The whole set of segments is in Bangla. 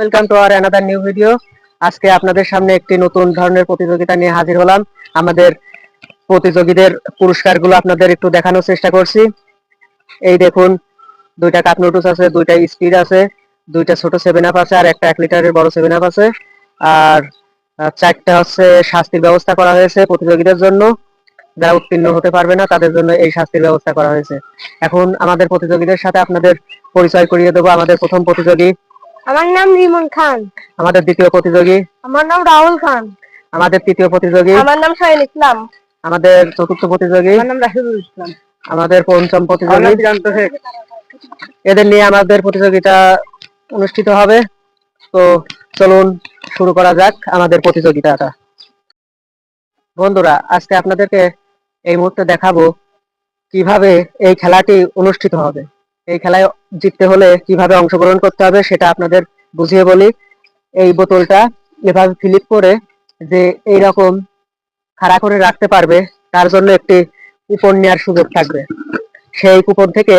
Welcome to our another new video আজকে আপনাদের সামনে একটি নতুন ধরনের প্রতিযোগিতা নিয়ে হাজির হলাম। আমাদের প্রতিযোগীদের পুরস্কারগুলো আপনাদের একটু দেখানোর চেষ্টা করছি। এই দেখুন, দুইটা কাপ নুডলস আছে, দুইটা স্পিড আছে, দুইটা ছোট সেভেন আপ আছে আর একটা এক লিটারের বড় সেভেন আপ আছে। আর চারটা হচ্ছে শাস্তির ব্যবস্থা করা হয়েছে প্রতিযোগীদের জন্য। যারা উত্তীর্ণ হতে পারবে না, তাদের জন্য এই শাস্তির ব্যবস্থা করা হয়েছে। এখন আমাদের প্রতিযোগীদের সাথে আপনাদের পরিচয় করিয়ে দেবো। আমাদের প্রথম প্রতিযোগী আমার নাম রিমন খান। আমাদের দ্বিতীয় প্রতিযোগী। আমার নাম রাহুল খান। আমাদের তৃতীয় প্রতিযোগী। আমার নাম শাহিন ইসলাম। আমাদের চতুর্থ প্রতিযোগী। আমার নাম রাহিদুল ইসলাম। আমাদের পঞ্চম প্রতিযোগী। এদের নিয়ে আমাদের প্রতিযোগিতা অনুষ্ঠিত হবে। তো চলুন শুরু করা যাক আমাদের প্রতিযোগিতাটা। বন্ধুরা আজকে আপনাদেরকে এই মুহূর্তে দেখাবো কীভাবে এই খেলাটি অনুষ্ঠিত হবে। এই খেলায় জিততে হলে কীভাবে অংশগ্রহণ করতে হবে সেটা আপনাদের বুঝিয়ে বলি। এই বোতলটা এভাবে ফিলিপ করে যে এইরকম খাড়া করে রাখতে পারবে, তার জন্য একটি কুপন নেওয়ার সুযোগ থাকবে। সেই কুপন থেকে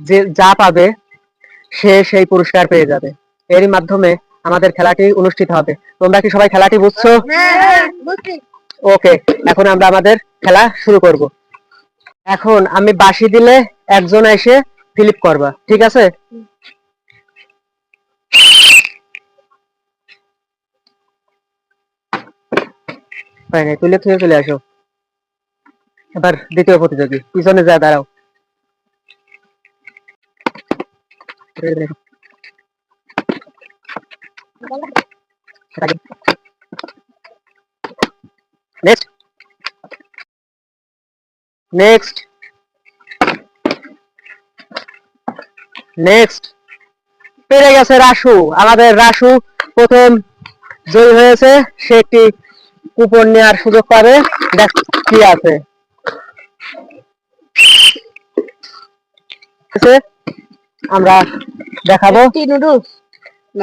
যে যা পাবে, সে সেই পুরস্কার পেয়ে যাবে। এরই মাধ্যমে আমাদের খেলাটি অনুষ্ঠিত হবে। তোমরা কি সবাই খেলাটি বুঝছ? ওকে, এখন আমরা আমাদের খেলা শুরু করব। এখন আমি বাঁশি দিলে একজন এসে ফিলিপ করবা, ঠিক আছে? হয় নাই, তুলে থুয়ে চলে আসো। এবার দ্বিতীয় প্রতিযোগী, পিছনে যা, দাঁড়াও। নেক্সট নেক্সট নেক্সট পেরে গেছে রাসু। আমাদের রাসু প্রথম জয়ী হয়েছে। সে একটি কুপন নেওয়ার সুযোগ পাবে। দেখ কি আছে। আমরা দেখাবো।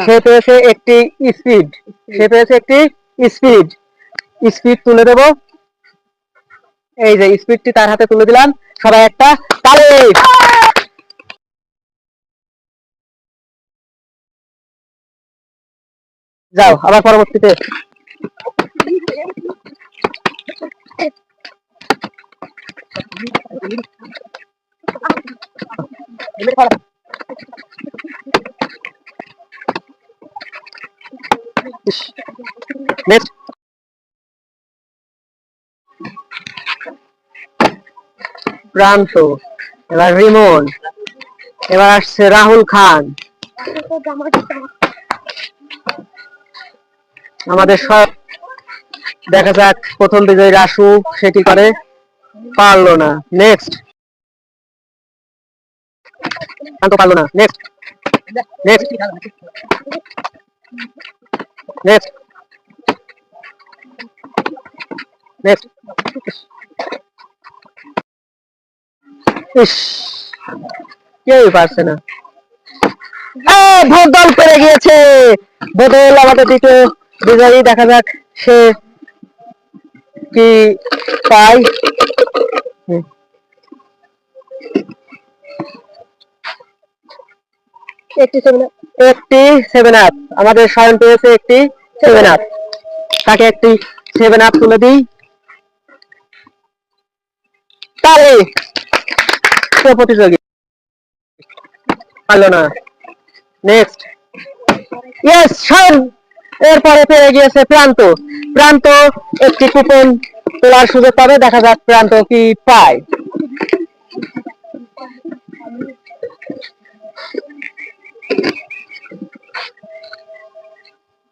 সে পেয়েছে একটি স্পিড সে পেয়েছে একটি স্পিড স্পিড তুলে দেব। এই যে স্পিডটি তার হাতে তুলে দিলাম। সবাই একটা তালে। যাও আবার পরবর্তীতে। প্রান্ত এবার রিমন এবার আসছে রাহুল খান। আমাদের সব দেখা যাক প্রথম বিজয়ী রাসু সেটি করে পারল না। নেক্সট শান্ত পারল না। নেক্সট নেক্সট নেক্সট নেক্সট ইস কেউই পারছে না। আহ, বদল করে গিয়েছে। বদল আমাদের দ্বিতীয় বিজয়ী দেখা যাক সে কি হুম। একটি সেভেন আপ আমাদের স্বয়ং পেয়েছে একটি সেভেন আপ তাকে একটি সেভেন আপ তুলে দিই। তাহলে প্রতিযোগী। পারল না। নেক্সট ইয়েস স্বয়ং এরপরে পেয়ে গিয়েছে প্রান্ত। প্রান্ত একটি কুপন তোলার সুযোগ পাবে, দেখা যাক প্রান্ত কি পায়।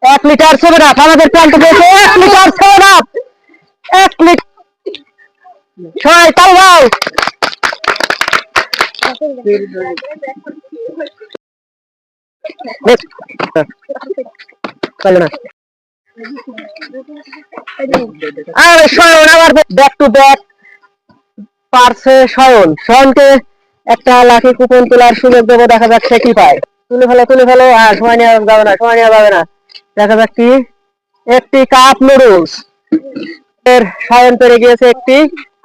এক লিটার সেভেন আপ আমাদের প্রান্ত পেয়েছে এক লিটার সেভেন আপ এক লিটার ছয় দাও Next. চলো না। আরে শয়ন আবার ব্যাক টু ব্যাক পারছে শয়ন। শয়নকে একটা কুপন তোলার সুযোগ দেবো, দেখা যাক সে কি পায়। তুলে ফেলো তুলে ফেলো। আর সময় নেওয়া যাবে না, সময় নেওয়া যাবে না। দেখা যাক কি? একটি কাপ নুডলস এর শয়ন পেরে গিয়েছে একটি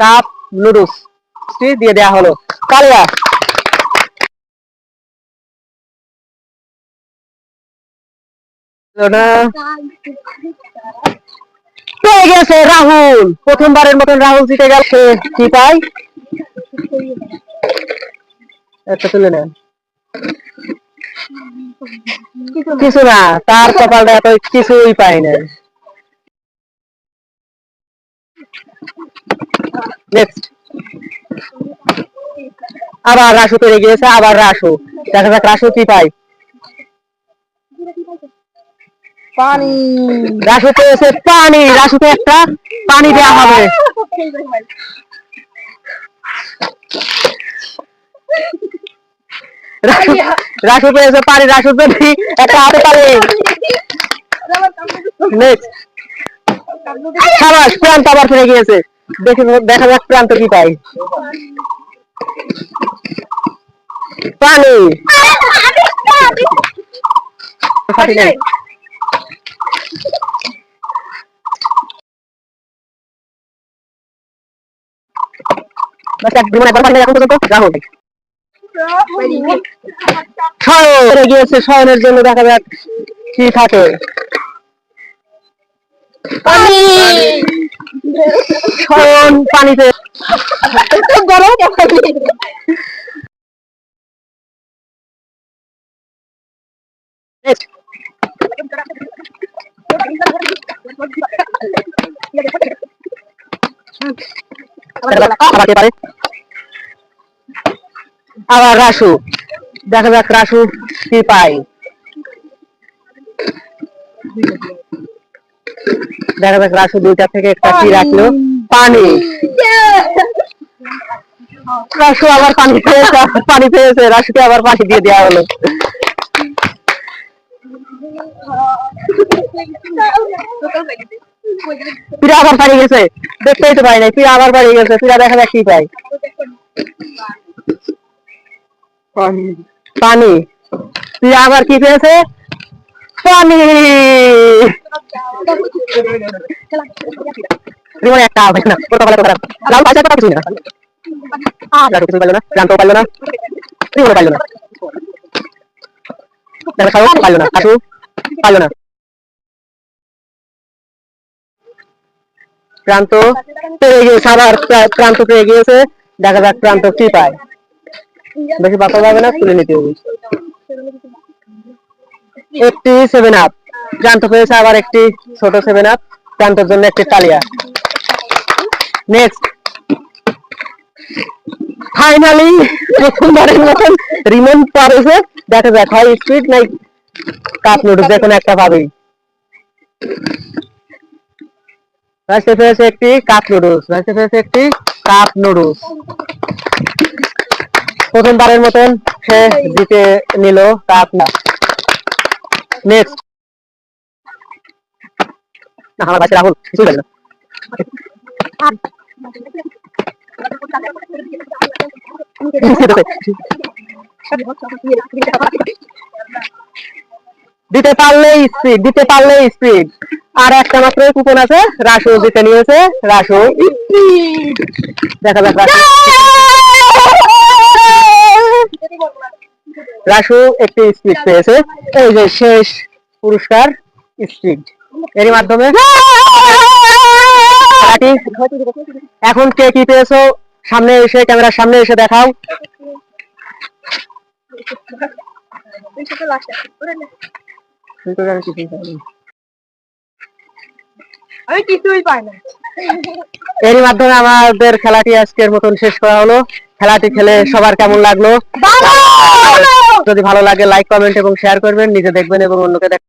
কাপ নুডলস দিয়ে দেওয়া হলো। কালিয়া। পেয়ে গেছে রাহুল। প্রথমবারের মতন রাহুল জিতে গেল সে কি পায় একটা তুলে নেন। কিছু না, তার কপালটা এত কিছুই পাই না নেক্সট আবার রাসু পেরে গিয়েছে আবার রাসু। দেখা যাক রাসু কি পাই পানি। পেয়েছে পানি একটা পানি দেওয়া হবে। রাসু পেয়েছে পানি পেয়ে একটা হাতে পানি। নেক্সট সাবাস প্রান্ত আবার ফিরে গিয়েছে। দেখে দেখা যাক প্রান্ত কি পাই পানি। বাস জীবন একবার শয়নের জন্য দেখা যাক কি থাকে শয়ন পানিতে গরম. আবার রাসু। দেখা যাক রাসু কি পাই দেখা যাক রাসু দুইটা থেকে একটা কি রাখল। পানি। রাসু আবার পানি পেয়েছে পানি পেয়েছে রাসুকে আবার পানি দিয়ে দেওয়া হলো। পিরা আবার পানি গেছে। দেখতেই তো পাই নাই পিরা আবার পানি গেছে পিরা দেখা যাক কি পাই। পানি। পিরা আবার কি পেয়েছে? পানি। জীবনে একটা হবে না ওটা বলা খারাপ লাল পাইছে একটা কিছুই না। আর কিছু পাইলো না ক্লান্ত পাইলো না জীবনে পাইলো না। পাইলো না আসু পাইলো না। প্রান্ত পেয়ে গিয়েছে আবার প্রান্ত পেয়ে গিয়েছে। দেখা যাক প্রান্ত কি পায়। বেশি বাঁকা যাবে না তুলে নিতে হবে। একটি সেভেন আপ প্রান্ত পেয়েছে আবার একটি ছোট সেভেন আপ প্রান্তর জন্য একটি তালিয়া। নেক্সট ফাইনালি প্রথমবারের মতন রিমন পারেছে দেখা যাক হয় স্পিড নাই কাপ নুডলস যে কোনো একটা পাবেই। রাইসে পেয়েছে একটি কাপ নুডলস রাইসে পেয়েছে একটি কাপ নুডলস প্রথমবারের মতন সে জিতে নিল কাপ না। নেক্সট আমার কাছে রাহুল, কিছুই না। দিতে পারলেই স্পিড দিতে পারলেই স্পিড আর একটা মাত্র কুপন আছে, রাসু জিতে নিয়েছে, রাসু। দেখা যাক, রাসু। একটি স্পিড পেয়েছে। এই যে শেষ পুরস্কার স্পিড এর মাধ্যমে এখন কে কি পেয়েছ? সামনে এসে ক্যামেরার সামনে এসে দেখাও। আমি কিছুই পাই না এরই মাধ্যমে আমাদের খেলাটি আজকের মতন শেষ করা হলো। খেলাটি খেলে সবার কেমন লাগল? যদি ভালো লাগে লাইক কমেন্ট এবং শেয়ার করবেন। নিজে দেখবেন এবং অন্যকে দেখ